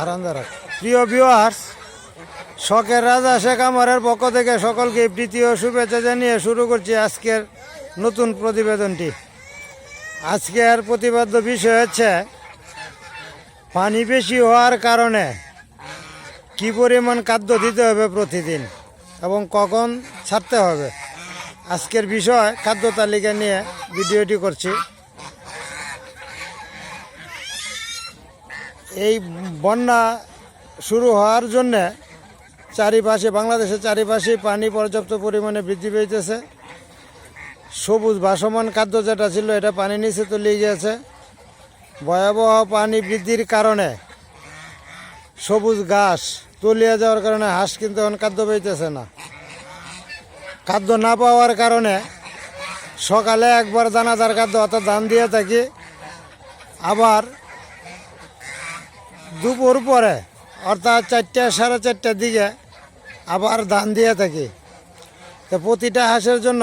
আরামদায়ক প্রিয় ভিউয়ার্স শখের রাজা শেখ আমারের পক্ষ থেকে সকলকে প্রীতি ও শুভেচ্ছা জানিয়ে শুরু করছি আজকের নতুন প্রতিবেদনটি। আজকের প্রতিবাদ্য বিষয় হচ্ছে, পানি বেশি হওয়ার কারণে কি পরিমাণ খাদ্য দিতে হবে প্রতিদিন এবং কখন ছাড়তে হবে? আজকের বিষয় খাদ্য তালিকা নিয়ে ভিডিওটি করছি। এই বন্যা শুরু হওয়ার জন্যে চারিপাশে, বাংলাদেশের চারিপাশে পানি পর্যাপ্ত পরিমাণে বৃদ্ধি পেয়েছে। সবুজ ভাসমান খাদ্য যেটা ছিল, এটা পানি নিচে তলিয়ে গিয়েছে ভয়াবহ পানি বৃদ্ধির কারণে সবুজ ঘাস তলিয়ে যাওয়ার কারণে হাঁস কিন্তু এখন খাদ্য পেয়েছে না। খাদ্য না পাওয়ার কারণে সকালে একবার দানাদার খাদ্য অর্থাৎ ধান দিয়ে থাকি, আবার দুপুর পরে, অর্থাৎ চারটে, সাড়ে চারটার দিকে আবার ধান দিয়ে থাকি। তো প্রতিটা হাঁসের জন্য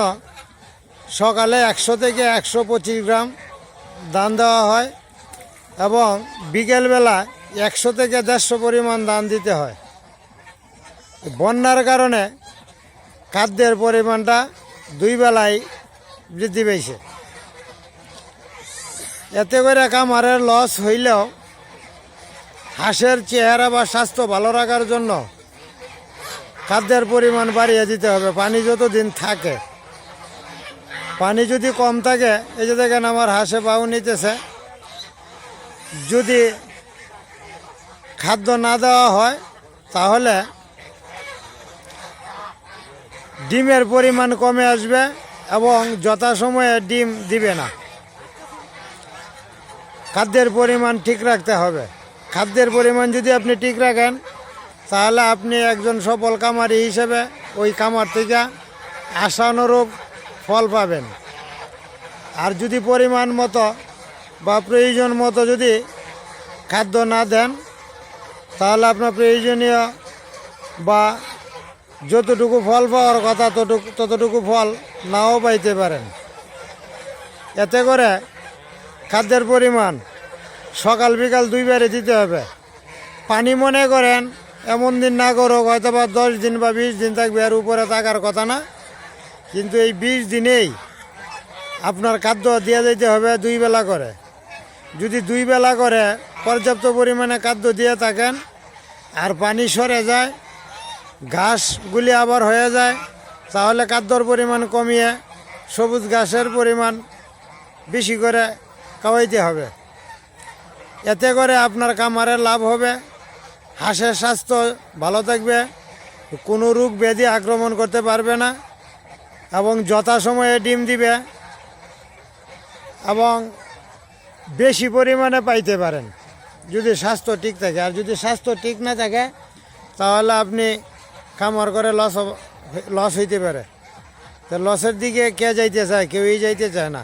সকালে একশো থেকে একশো পঁচিশ গ্রাম ধান দেওয়া হয় এবং বিকেলবেলা একশো থেকে দেড়শো পরিমাণ ধান দিতে হয়। বন্যার কারণে খাদ্যের পরিমাণটা দুই বেলায় বৃদ্ধি পেয়েছে। এতে করে কামারের লস হইলেও হাঁসের চেহারা বা স্বাস্থ্য ভালো রাখার জন্য খাদ্যের পরিমাণ বাড়িয়ে দিতে হবে। পানি যত দিন থাকে। পানি যদি কম থাকে, এই যে দেখেন আমার হাঁসে বাউ নিতেছে। যদি খাদ্য না দেওয়া হয়, তাহলে ডিমের পরিমাণ কমে আসবে এবং যথাসময়ে ডিম দিবে না। খাদ্যের পরিমাণ ঠিক রাখতে হবে। খাদ্যের পরিমাণ যদি আপনি ঠিক রাখেন, তাহলে আপনি একজন সফল কামারি হিসেবে ওই কামার থেকে আশানুরূপ ফল পাবেন। আর যদি পরিমাণ মতো বা প্রয়োজন মতো যদি খাদ্য না দেন, তাহলে আপনার প্রয়োজনীয় বা যতটুকু ফল পাওয়ার কথা ততটুকু ততটুকু ফল নাও পাইতে পারেন। এতে করে খাদ্যের পরিমাণ সকাল বিকাল দুইবারে দিতে হবে। পানি মনে করেন, এমন দিন না করুক হয়তো বা দশ দিন বা বিশ দিন থাকবে, আর উপরে থাকার কথা না। কিন্তু এই বিশ দিনেই আপনার খাদ্য দিয়ে দিতে হবে দুই বেলা করে। যদি দুই বেলা করে পর্যাপ্ত পরিমাণে খাদ্য দিয়ে থাকেন, আর পানি সরে যায়, ঘাসগুলি আবার হয়ে যায়, তাহলে খাদ্যর পরিমাণ কমিয়ে সবুজ ঘাসের পরিমাণ বেশি করে খাওয়াইতে হবে। এতে করে আপনার কামারে লাভ হবে। হাঁসের স্বাস্থ্য ভালো থাকবে। কোনো রোগ ব্যাধি আক্রমণ করতে পারবে না এবং যথাসময়ে ডিম দিবে এবং বেশি পরিমাণে পাইতে পারেন। যদি স্বাস্থ্য ঠিক থাকে। আর যদি স্বাস্থ্য ঠিক না থাকে, তাহলে আপনি খামার করে লস লস হইতে পারে। তো লসের দিকে কে যাইতে চায়? কেউই যাইতে চায় না।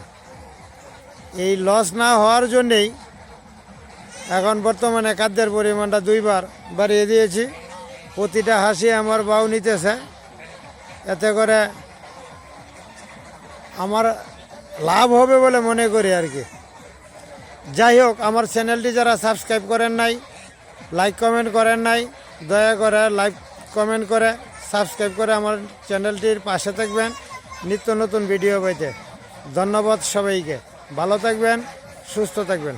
এই লস না হওয়ার জন্যেই এখন বর্তমানে খাদ্যের পরিমাণটা দুইবার বাড়িয়ে দিয়েছি। প্রতিটা হাসি আমার বাউ নিতেছে। এতে করে আমার লাভ হবে বলে মনে করি আর কি। যাই হোক, আমার চ্যানেলটি যারা সাবস্ক্রাইব করেন নাই, লাইক কমেন্ট করেন নাই, দয়া করে লাইক কমেন্ট করে, সাবস্ক্রাইব করে আমার চ্যানেলটির পাশে থাকবেন নিত্য নতুন ভিডিও পাইতে ধন্যবাদ সবাইকে। ভালো থাকবেন, সুস্থ থাকবেন।